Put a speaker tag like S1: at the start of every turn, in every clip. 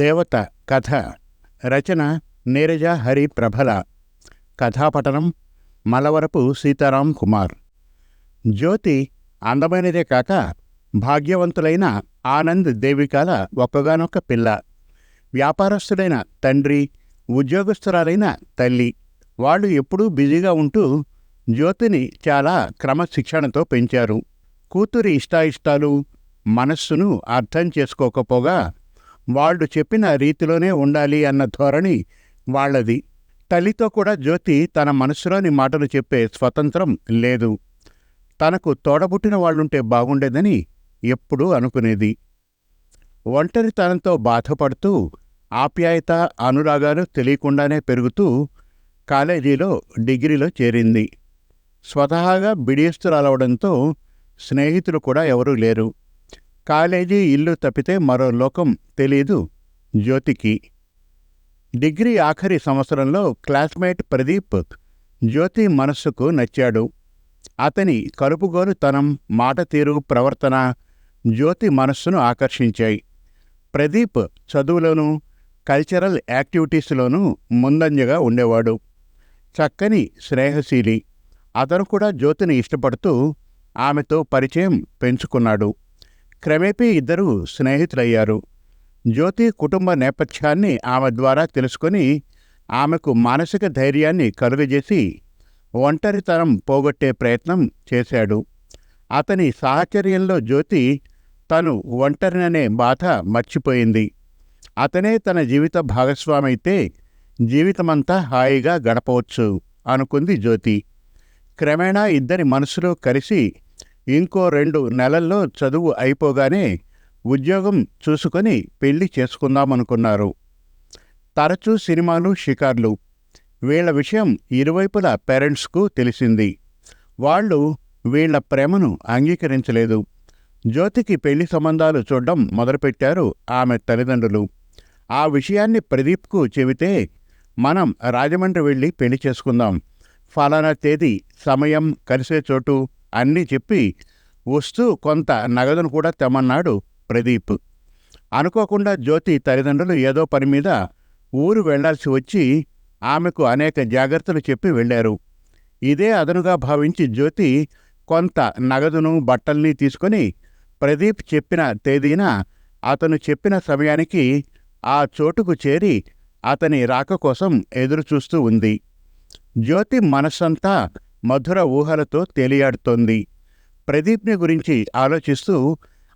S1: దేవత కథ రచన నీరజ హరి ప్రభల. కథాపఠనం మలవరపు సీతారాం కుమార్. జ్యోతి అందమైనదే కాక భాగ్యవంతులైన ఆనంద్ దేవికాల ఒక్కగానొక్క పిల్ల. వ్యాపారస్తుడైన తండ్రి ఉద్యోగస్తురాలైన తల్లి. వాళ్ళు ఎప్పుడూ బిజీగా ఉంటూ జ్యోతిని చాలా క్రమశిక్షణతో పెంచారు. కూతురి ఇష్టాయిష్టాలు మనస్సును అర్థం చేసుకోకపోగా వాళ్ళు చెప్పిన రీతిలోనే ఉండాలి అన్న ధోరణి వాళ్ళది. తల్లితో కూడా జ్యోతి తన మనసులోని మాటలు చెప్పే స్వతంత్రం లేదు. తనకు తోడబుట్టిన వాళ్ళుంటే బాగుండేదని ఎప్పుడూ అనుకునేది. ఒంటరితనంతో బాధపడుతూ ఆప్యాయత అనురాగాలు తెలియకుండానే పెరుగుతూ కాలేజీలో డిగ్రీలో చేరింది. స్వతహాగా బిడియస్తురాలవడంతో స్నేహితులు కూడా ఎవరూ లేరు. కాలేజీ ఇల్లు తప్పితే మరో లోకం తెలీదు జ్యోతికి. డిగ్రీ ఆఖరి సంవత్సరంలో క్లాస్మేట్ ప్రదీప్ జ్యోతి మనస్సుకు నచ్చాడు. అతని కలుపుగోలుతనం మాట తీరు ప్రవర్తన జ్యోతి మనస్సును ఆకర్షించాయి. ప్రదీప్ చదువులోనూ కల్చరల్ యాక్టివిటీస్లోనూ ముందంజగా ఉండేవాడు. చక్కని స్నేహశీలి. అతను కూడా జ్యోతిని ఇష్టపడుతూ ఆమెతో పరిచయం పెంచుకున్నాడు. క్రమేపీ ఇద్దరూ స్నేహితులయ్యారు. జ్యోతి కుటుంబ నేపథ్యాన్ని ఆమె ద్వారా తెలుసుకొని ఆమెకు మానసిక ధైర్యాన్ని కలుగజేసి ఒంటరితనం పోగొట్టే ప్రయత్నం చేశాడు. అతని సాహచర్యంలో జ్యోతి తను ఒంటరిననే బాధ మర్చిపోయింది. అతనే తన జీవిత భాగస్వామైతే జీవితమంతా హాయిగా గడపవచ్చు అనుకుంది జ్యోతి. క్రమేణా ఇద్దరి మనసులో కలిసి ఇంకో రెండు నెలల్లో చదువు అయిపోగానే ఉద్యోగం చూసుకొని పెళ్ళి చేసుకుందామనుకున్నారు. తరచూ సినిమాలు షికార్లు. వీళ్ళ విషయం ఇరువైపుల పేరెంట్స్కు తెలిసింది. వాళ్ళు వీళ్ళ ప్రేమను అంగీకరించలేదు. జ్యోతికి పెళ్ళి సంబంధాలు చూడడం మొదలుపెట్టారు ఆమె తల్లిదండ్రులు. ఆ విషయాన్ని ప్రదీప్కు చెబితే మనం రాజమండ్రి వెళ్ళి పెళ్ళి చేసుకుందాం. ఫలానా తేదీ సమయం కలిసే చోటు. అన్నీ చెప్పి వస్తూ కొంత నగదును కూడా తెమ్మన్నాడు ప్రదీప్. అనుకోకుండా జ్యోతి తల్లిదండ్రులు ఏదో పని మీద ఊరు వెళ్ళాల్సి వచ్చి ఆమెకు అనేక జాగ్రత్తలు చెప్పి వెళ్ళారు. ఇదే అదనుగా భావించి జ్యోతి కొంత నగదును బట్టల్ని తీసుకొని ప్రదీప్ చెప్పిన తేదీన అతను చెప్పిన సమయానికి ఆ చోటుకు చేరి అతని రాక కోసం ఎదురుచూస్తూ ఉంది. జ్యోతి మనస్సంతా మధుర ఊహలతో తేలియాడుతోంది. ప్రదీప్ని గురించి ఆలోచిస్తూ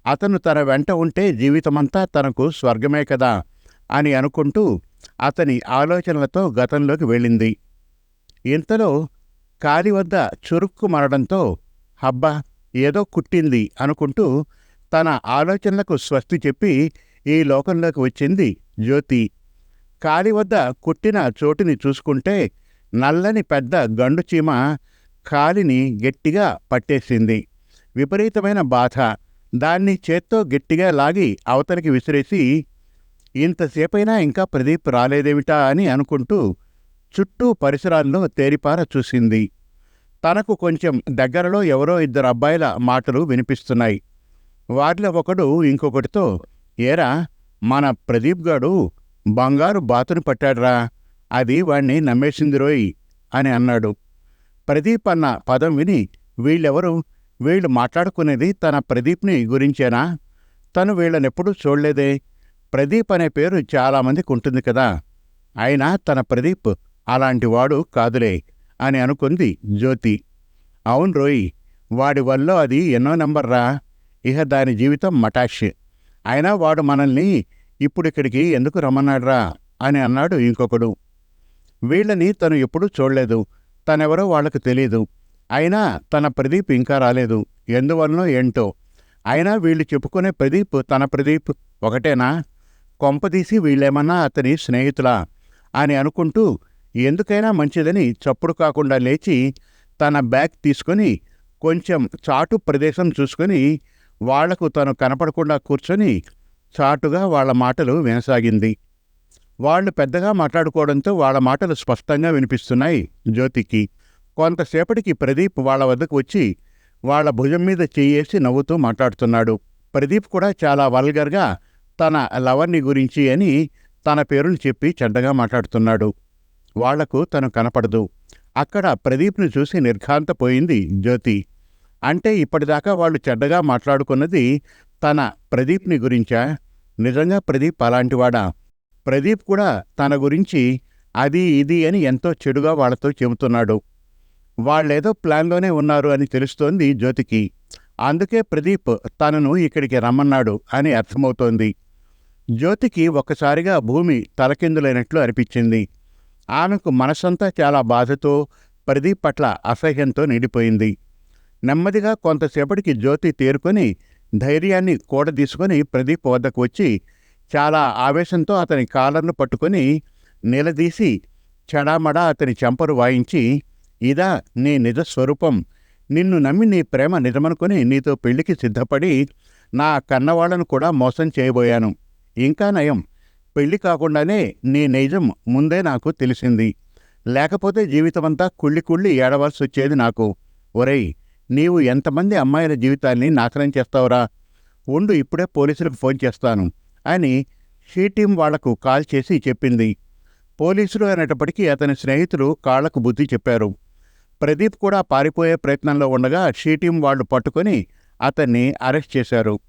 S1: అతను తన వెంట ఉంటే జీవితమంతా తనకు స్వర్గమే కదా అని అనుకుంటూ అతని ఆలోచనలతో గతంలోకి వెళ్ళింది. ఇంతలో కాలి వద్ద చురుక్కు మరడంతో హబ్బా ఏదో కుట్టింది అనుకుంటూ తన ఆలోచనలకు స్వస్తి చెప్పి ఈ లోకంలోకి వచ్చింది జ్యోతి. కాలి వద్ద కుట్టిన చోటుని చూసుకుంటే నల్లని పెద్ద గండు చీమ కాలిని గట్టిగా పట్టేసింది. విపరీతమైన బాధ. దాన్ని చేత్తో గట్టిగా లాగి అవతలికి విసిరేసి ఇంతసేపైనా ఇంకా ప్రదీప్ రాలేదేమిటా? అని అనుకుంటూ చుట్టూ పరిసరాల్లో తేరిపార చూసింది. తనకు కొంచెం దగ్గరలో ఎవరో ఇద్దరు అబ్బాయిల మాటలు వినిపిస్తున్నాయి. వారిలో ఒకడు ఇంకొకటితో ఏరా మన ప్రదీప్ గాడు బంగారు బాతును పట్టాడ్రా. అది వాణ్ణి నమ్మేసిందిరోయ్ అని అన్నాడు. ప్రదీప్ అన్న పదం విని వీళ్ళెవరు? వీళ్ళు మాట్లాడుకునేది తన ప్రదీప్ని గురించేనా? తను వీళ్ళనెప్పుడూ చూడలేదే. ప్రదీప్ అనే పేరు చాలామందికి ఉంటుంది కదా. అయినా తన ప్రదీప్ అలాంటివాడు కాదులే అని అనుకుంది జ్యోతి. అవును రోయ్ వాడి వల్ల అది ఎన్నో నంబర్రా. ఇహ దాని జీవితం మటాష్. అయినా వాడు మనల్ని ఇప్పుడిక్కడికి ఎందుకు రమ్మన్నాడ్రా అని అన్నాడు ఇంకొకడు. వీళ్ళని తను ఎప్పుడూ చూడలేదు. తనెవరో వాళ్ళకు తెలీదు. అయినా తన ప్రదీప్ ఇంకా రాలేదు. ఎందువలనో ఏంటో. అయినా వీళ్ళు చెప్పుకునే ప్రదీప్ తన ప్రదీప్ ఒకటేనా? కొంపదీసి వీళ్ళేమన్నా అతని స్నేహితులా? అని అనుకుంటూ ఎందుకైనా మంచిదని చప్పుడు కాకుండా లేచి తన బ్యాగ్ తీసుకొని కొంచెం చాటు ప్రదేశం చూసుకొని వాళ్ళకు తను కనపడకుండా కూర్చొని చాటుగా వాళ్ళ మాటలు వినసాగింది. వాళ్ళు పెద్దగా మాట్లాడుకోవడంతో వాళ్ళ మాటలు స్పష్టంగా వినిపిస్తున్నాయి. జ్యోతికి కొంతసేపటికి ప్రదీప్ వాళ్ళ వద్దకు వచ్చి వాళ్ళ భుజం మీద చెయ్యేసి నవ్వుతూ మాట్లాడుతున్నాడు. ప్రదీప్ కూడా చాలా వల్గర్గా తన లవర్ని గురించి అని తన పేరును చెప్పి చెడ్డగా మాట్లాడుతున్నాడు. వాళ్ళకు తను కనపడదు. అక్కడ ప్రదీప్ను చూసి నిర్ఘాంతపోయింది జ్యోతి. అంటే ఇప్పటిదాకా వాళ్ళు చెడ్డగా మాట్లాడుకున్నది తన ప్రదీప్ని గురించా? నిజంగా ప్రదీప్ అలాంటివాడా? ప్రదీప్ కూడా తన గురించి అది ఇది అని ఎంతో చెడుగా వాళ్ళతో చెబుతున్నాడు. వాళ్ళేదో ప్లాన్లోనే ఉన్నారు అని తెలుస్తోంది జ్యోతికి. అందుకే ప్రదీప్ తనను ఇక్కడికి రమ్మన్నాడు అని అర్థమవుతోంది. జ్యోతికి ఒక్కసారిగా భూమి తలకిందులైనట్లు అనిపించింది. ఆమెకు మనసంతా చాలా బాధతో ప్రదీప్ పట్ల అసహ్యంతో నిండిపోయింది. నెమ్మదిగా కొంతసేపటికి జ్యోతి తేరుకొని ధైర్యాన్ని కూడదీసుకొని ప్రదీప్ వద్దకు వచ్చి చాలా ఆవేశంతో అతని కాలర్ను పట్టుకొని నిలదీసి చెడామడా అతని చెంపరు వాయించి ఇదా నీ నిజ స్వరూపం నిన్ను నమ్మి నీ ప్రేమ నిజమనుకుని నీతో పెళ్ళికి సిద్ధపడి నా కన్నవాళ్ళను కూడా మోసం చేయబోయాను. ఇంకా నయం. పెళ్ళి కాకుండానే నీ నిజం ముందే నాకు తెలిసింది. లేకపోతే జీవితమంతా కుళ్ళి కుళ్ళి ఏడవలసి వచ్చేది నాకు. ఒరేయ్ నీవు ఎంతమంది అమ్మాయిల జీవితాన్ని నాశనం చేస్తావురా? ఉండు ఇప్పుడే పోలీసులకు ఫోన్ చేస్తాను. అని షీ టీం వాళ్ళకు కాల్ చేసి చెప్పింది. పోలీసులు అనేటప్పటికీ అతని స్నేహితులు కాళ్ళకు బుద్ధి చెప్పారు. ప్రదీప్ కూడా పారిపోయే ప్రయత్నంలో ఉండగా షీ టీం వాళ్ళు పట్టుకొని అతన్ని అరెస్ట్ చేశారు.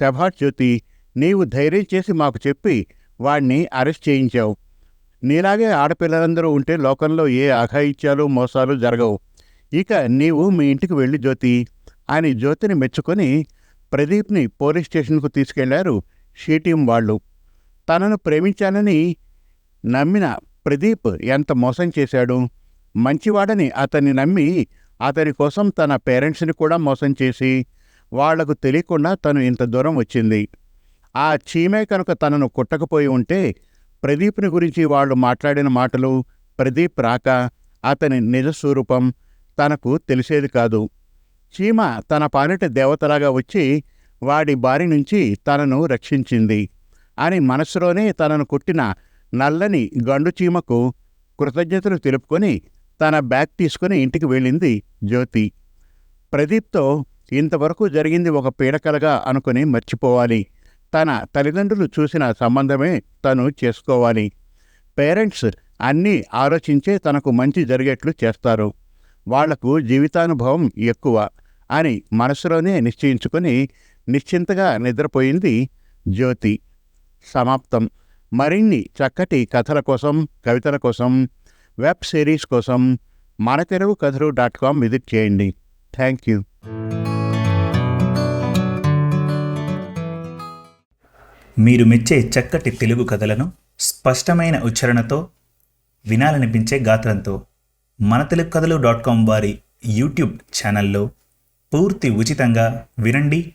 S1: శభాష్ జ్యోతి నీవు ధైర్యం చేసి మాకు చెప్పి వాణ్ణి అరెస్ట్ చేయించావు. నీలాగే ఆడపిల్లలందరూ ఉంటే లోకంలో ఏ అఘాయిత్యాలు మోసాలు జరగవు. ఇక నీవు మీ ఇంటికి వెళ్ళి జ్యోతి అని జ్యోతిని మెచ్చుకొని ప్రదీప్ని పోలీస్ స్టేషన్కు తీసుకెళ్ళారు షీటీం వాళ్ళు తనను ప్రేమించానని నమ్మిన ప్రదీప్ ఎంత మోసం చేశాడు? మంచివాడని అతన్ని నమ్మి అతని కోసం తన పేరెంట్స్ని కూడా మోసం చేసి వాళ్ళకు తెలియకుండా తను ఇంత దూరం వచ్చింది. ఆ చీమే కనుక తనను కుట్టకపోయి ఉంటే ప్రదీప్ని గురించి వాళ్ళు మాట్లాడిన మాటలు ప్రదీప్ రాక అతని నిజ స్వరూపం తనకు తెలిసేది కాదు. చీమ తన పాలిట దేవతలాగా వచ్చి వాడి బారి నుంచి తనను రక్షించింది. అని మనసులోనే తనను కుట్టిన నల్లని గండుచీమకు కృతజ్ఞతలు తెలుపుకొని తన బ్యాగ్ తీసుకుని ఇంటికి వెళ్ళింది జ్యోతి. ప్రదీప్తో ఇంతవరకు జరిగింది ఒక పీడకలగా అనుకుని మర్చిపోవాలి. తన తల్లిదండ్రులు చూసిన సంబంధమే తను చేసుకోవాలి. పేరెంట్స్ అన్నీ ఆలోచించే తనకు మంచి జరిగేట్లు చేస్తారు. వాళ్ళకు జీవితానుభవం ఎక్కువ అని మనసులోనే నిశ్చయించుకొని నిశ్చింతగా నిద్రపోయింది జ్యోతి. సమాప్తం. మరిన్ని చక్కటి కథల కోసం కవితల కోసం వెబ్ సిరీస్ కోసం మన తెలుగు కథలు డాట్ కామ్ విజిట్ చేయండి. Thank you.
S2: మీరు మెచ్చే చక్కటి తెలుగు కథలను స్పష్టమైన ఉచ్చారణతో వినాలనిపించే గాత్రంతో మన తెలుగు కథలు డాట్ కామ్ వారి యూట్యూబ్ ఛానల్లో పూర్తి ఉచితంగా వినండి.